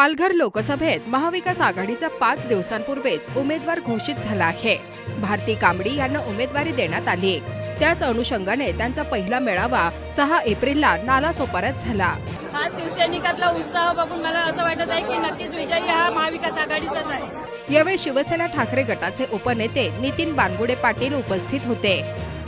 पालघर लोकसभेत महाविकास आघाडीचा पाच दिवसांपूर्वीच उमेदवार घोषित झाला आहे. भारती कांबडी यांना उमेदवारी देण्यात आली. त्याच अनुषंगाने त्यांचा पहिला मेळावा सहा एप्रिलला नालासोपाऱ्यात झाला. हा शिवसैनिकातला उत्साह बघून मला असं वाटत आहे की नक्कीच विजयी हा महाविकास आघाडीचाच आहे. यावेळी शिवसेना ठाकरे गटाचे उपनेते नितीन बानगुडे पाटील उपस्थित होते.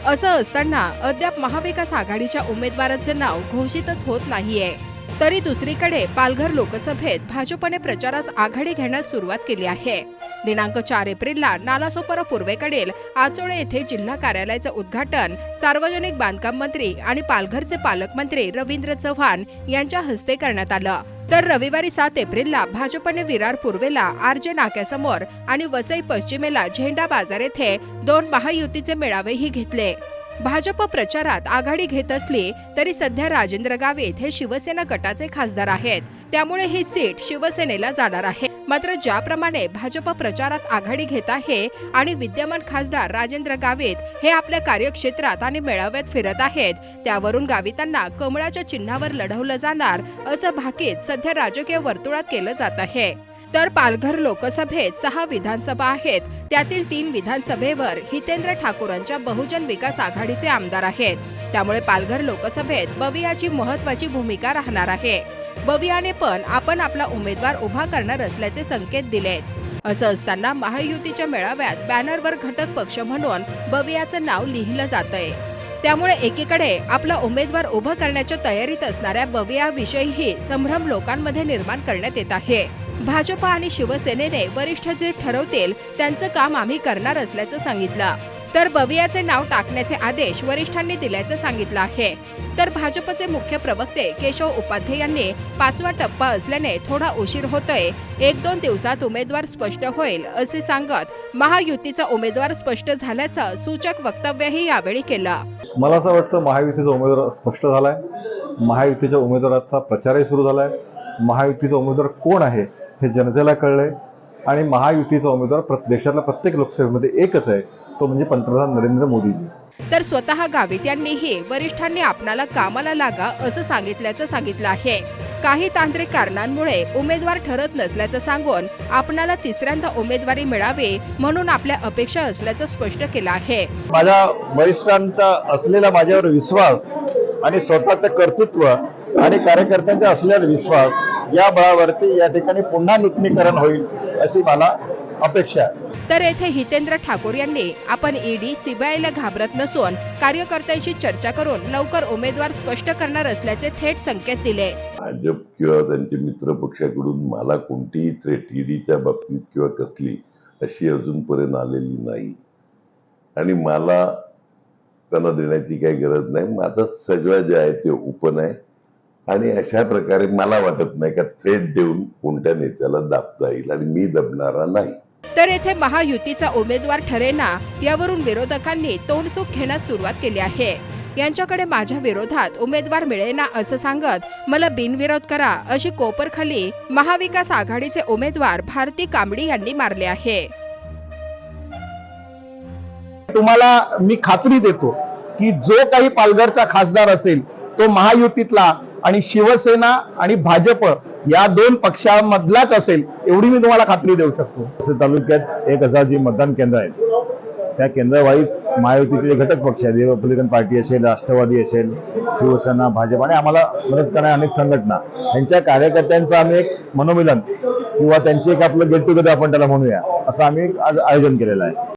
असं असताना अद्याप महाविकास आघाडीच्या उमेदवाराचे नाव घोषितच होत नाहीये. तरी दुसरीकडे पालघर लोकसभेत भाजपने प्रचारास आघाडी घेण्यास सुरुवात केली आहे. दिनांक चार एप्रिलला नालासोपारा पूर्वेकडील आचोळे येथे जिल्हा कार्यालयाचं उद्घाटन सार्वजनिक बांधकाम मंत्री आणि पालघरचे पालकमंत्री रवींद्र चव्हाण यांच्या हस्ते करण्यात आलं. तर रविवारी सात एप्रिलला भाजपने विरार पूर्वेला आरजे नाक्यासमोर आणि वसई पश्चिमेला झेंडा बाजार येथे दोन महायुतीचे मेळावेही घेतले. भाजप प्रचारात आघाडी घेत असली तरी सध्या राजेंद्र गावित हे शिवसेना गटाचे खासदार आहेत. त्यामुळे ही सीट शिवसेनेला जाणार आहे. मात्र ज्याप्रमाणे भाजप प्रचारात आघाडी घेत आहे आणि विद्यमान खासदार राजेंद्र गावित हे आपल्या कार्यक्षेत्रात आणि मेळाव्यात फिरत आहेत त्यावरून गावितांना कमळाच्या चिन्हावर लढवलं जाणार असं भाकीत सध्या राजकीय वर्तुळात केलं जात आहे. तर पालघर लोकसभेत सहा विधानसभा आहेत. त्यातील तीन विधानसभेवर हितेंद्र ठाकूरांच्या बहुजन विकास आघाडीचे आमदार आहेत. त्यामुळे पालघर लोकसभेत बवियाची महत्वाची भूमिका राहणार आहे. बवियाने पण आपण आपला उमेदवार उभा करणार असल्याचे संकेत दिलेत. असं असताना महायुतीच्या मेळाव्यात बॅनरवर घटक पक्ष म्हणून बवियाचं नाव लिहिलं जातंय. त्यामुळे एकीकडे आपला उमेदवार उभं करण्याच्या तयारीत असणाऱ्या बवियाविषयीही संभ्रम लोकांमध्ये निर्माण करण्यात येत आहे. भाजप आणि शिवसेनेने वरिष्ठ जे ठरवतील त्यांचं काम आम्ही करणार असल्याचं सांगितलं. तर बवियाचे नाव टाकण्याचे आदेश वरिष्ठांनी दिल्याचं सांगितलं आहे. तर भाजपचे मुख्य प्रवक्ते केशव उपाध्ये यांनी पाचवा टप्पा असल्याने थोडा उशीर होतोय. एक दोन दिवसात उमेदवार स्पष्ट होईल असे सांगत महायुतीचा उमेदवार स्पष्ट झाल्याचं सूचक वक्तव्यही यावेळी केलं. मला असं वाटतं महायुतीचा उमेदवार स्पष्ट झालाय. महायुतीच्या उमेदवाराचा प्रचारही सुरू झालाय. महायुतीचा उमेदवार कोण आहे? हे जनतेला कळलंय. आणि महायुतीचा उमेदवार देशातल्या प्रत्येक लोकसभेमध्ये एकच आहे. तो म्हणजे पंतप्रधान नरेंद्र मोदीजी. तर स्वतः गावित यांनीही वरिष्ठांनी आपणाला कामाला लागा असं सांगितल्याचं सांगितलं आहे. काही तांत्रिक कारणांमुळे उमेदवार ठरत नसल्याचं सांगून आपणाला तिसऱ्यांदा उमेदवारी मिळावी म्हणून आपल्या अपेक्षा असल्याचं स्पष्ट केलं आहे. माझ्या वरिष्ठांचा असलेला माझ्यावर विश्वास आणि स्वतःचं कर्तृत्व आणि कार्यकर्त्यांचा असलेला विश्वास या बळावरती या ठिकाणी पुन्हा नूतनीकरण होईल अशी मला अपेक्षा आहे. तर येथे हितेंद्र ठाकूर यांनी आपण ईडी सीबीआयला घाबरत नसून कार्यकर्त्यांशी चर्चा करून लवकर उमेदवार स्पष्ट करणार असल्याचे थेट संकेत दिले. भाजप किंवा त्यांचे मित्र पक्षाकडून मला कोणतीही थ्रेट ईडीच्या बाबतीत किंवा कसली अशी अजूनपर्यंत आलेली नाही. आणि मला त्यांना देण्याची काही गरज नाही. माझं सगळं जे आहे ते ओपन आहे. आणि अशा प्रकारे मला वाटत नाही का थ्रेट देऊन कोणत्या नेत्याला दाबता येईल आणि मी दबणारा नाही. तर येथे महायुतीचा उमेदवार ठरेना यावरून विरोधकांनी तोंडसुख घेण्यास सुरुवात केली आहे. यांच्याकडे माझ्या विरोधात उमेदवार मिळेना असं सांगत मला बिनविरोध करा अशी कोपरखाली महाविकास आघाडीचे उमेदवार भारती कांबडी यांनी मारले आहे. तुम्हाला मी खात्री देतो की जो काही पालघरचा खासदार असेल तो महायुतीतला आणि शिवसेना आणि भाजप या दोन पक्षांमधलाच असेल एवढी मी तुम्हाला खात्री देऊ शकतो. तालुक्यात एक हजार जी मतदान केंद्र आहेत त्या केंद्रवाईज महायुतीचे घटक पक्ष आहेत रिपब्लिकन पार्टी असेल राष्ट्रवादी असेल शिवसेना भाजप आणि आम्हाला मदत करणाऱ्या अनेक संघटना यांच्या कार्यकर्त्यांचं आम्ही एक मनोमिलन किंवा त्यांची एक आपलं गेट टुगेदर आपण त्याला म्हणूया असं आम्ही आज आयोजन केलेलं आहे.